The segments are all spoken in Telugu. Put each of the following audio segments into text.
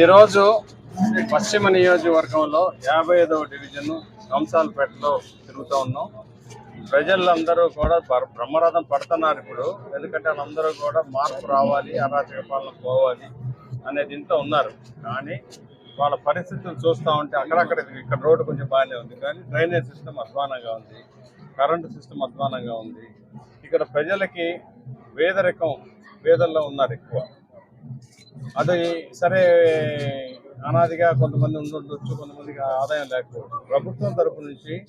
ఈరోజు పశ్చిమ నియోజకవర్గంలో యాభై ఐదవ డివిజన్ కంసాలపేటలో తిరుగుతూ ఉన్నాం. ప్రజలందరూ కూడా బ్రహ్మరథం పడుతున్నారు ఇప్పుడు. ఎందుకంటే వాళ్ళందరూ కూడా మార్పు రావాలి అరాచక పాలన పోవాలి అనే దీంతో ఉన్నారు. కానీ వాళ్ళ పరిస్థితులు చూస్తూ ఉంటే అక్కడక్కడ ఇక్కడ రోడ్డు కొంచెం బాగానే ఉంది. కానీ డ్రైనేజ్ సిస్టమ్ అధ్వానంగా ఉంది కరెంటు సిస్టమ్ అధ్వానంగా ఉంది. ఇక్కడ ప్రజలకి పేదరికం పేదల్లో ఉన్నారు ఎక్కువ. అది సరే అనాదిగా కొంతమంది ఉండొచ్చు కొంతమందికి ఆదాయం లేకపోవచ్చు. ప్రభుత్వం తరపు నుంచి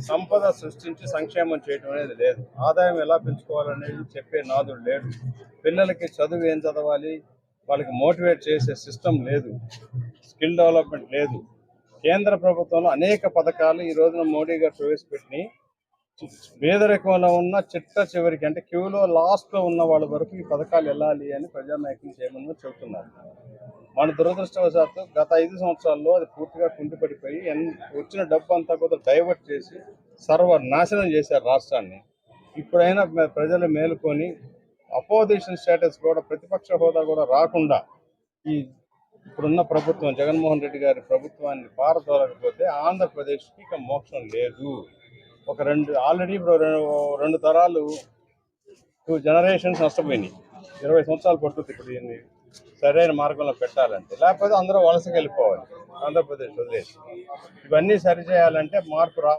సంపద సృష్టించి సంక్షేమం చేయడం అనేది లేదు. ఆదాయం ఎలా పెంచుకోవాలనేది చెప్పే నాదుడు లేడు. పిల్లలకి చదువు ఏం చదవాలి? వాళ్ళకి మోటివేట్ చేసే సిస్టమ్ లేదు. స్కిల్ డెవలప్మెంట్ లేదు. కేంద్ర ప్రభుత్వంలో అనేక పథకాలు ఈ రోజున మోడీ గారు ప్రవేశపెట్టి పేదరికంలో ఉన్న చిట్ట చివరికి అంటే క్యూలో లాస్ట్లో ఉన్న వాళ్ళ వరకు ఈ పథకాలు వెళ్ళాలి అని ప్రజానాయకులు చేయమని చెబుతున్నారు. మన దురదృష్టవశాత్తు గత ఐదు సంవత్సరాల్లో అది పూర్తిగా కుంటిపడిపోయి వచ్చిన డబ్బు అంతా కూడా డైవర్ట్ చేసి సర్వ నాశనం చేశారు రాష్ట్రాన్ని. ఇప్పుడైనా ప్రజలు మేలుకొని అపోజిషన్ స్టేటస్ కూడా ప్రతిపక్ష హోదా కూడా రాకుండా ఈ ఇప్పుడున్న ప్రభుత్వం జగన్మోహన్ రెడ్డి గారి ప్రభుత్వాన్ని పారదోలకపోతే ఆంధ్రప్రదేశ్కి ఇక మోక్షం లేదు. ఒక రెండు ఆల్రెడీ ఇప్పుడు రెండు తరాలు టూ జనరేషన్స్ నష్టపోయినాయి. ఇరవై సంవత్సరాలు పడుతుంది ఇప్పుడు దీన్ని సరైన మార్గంలో పెట్టాలంటే. లేకపోతే అందరూ వలసకి వెళ్ళిపోవాలి. ఆంధ్రప్రదేశ్ వదిలేసి. ఇవన్నీ సరిచేయాలంటే మార్పు రా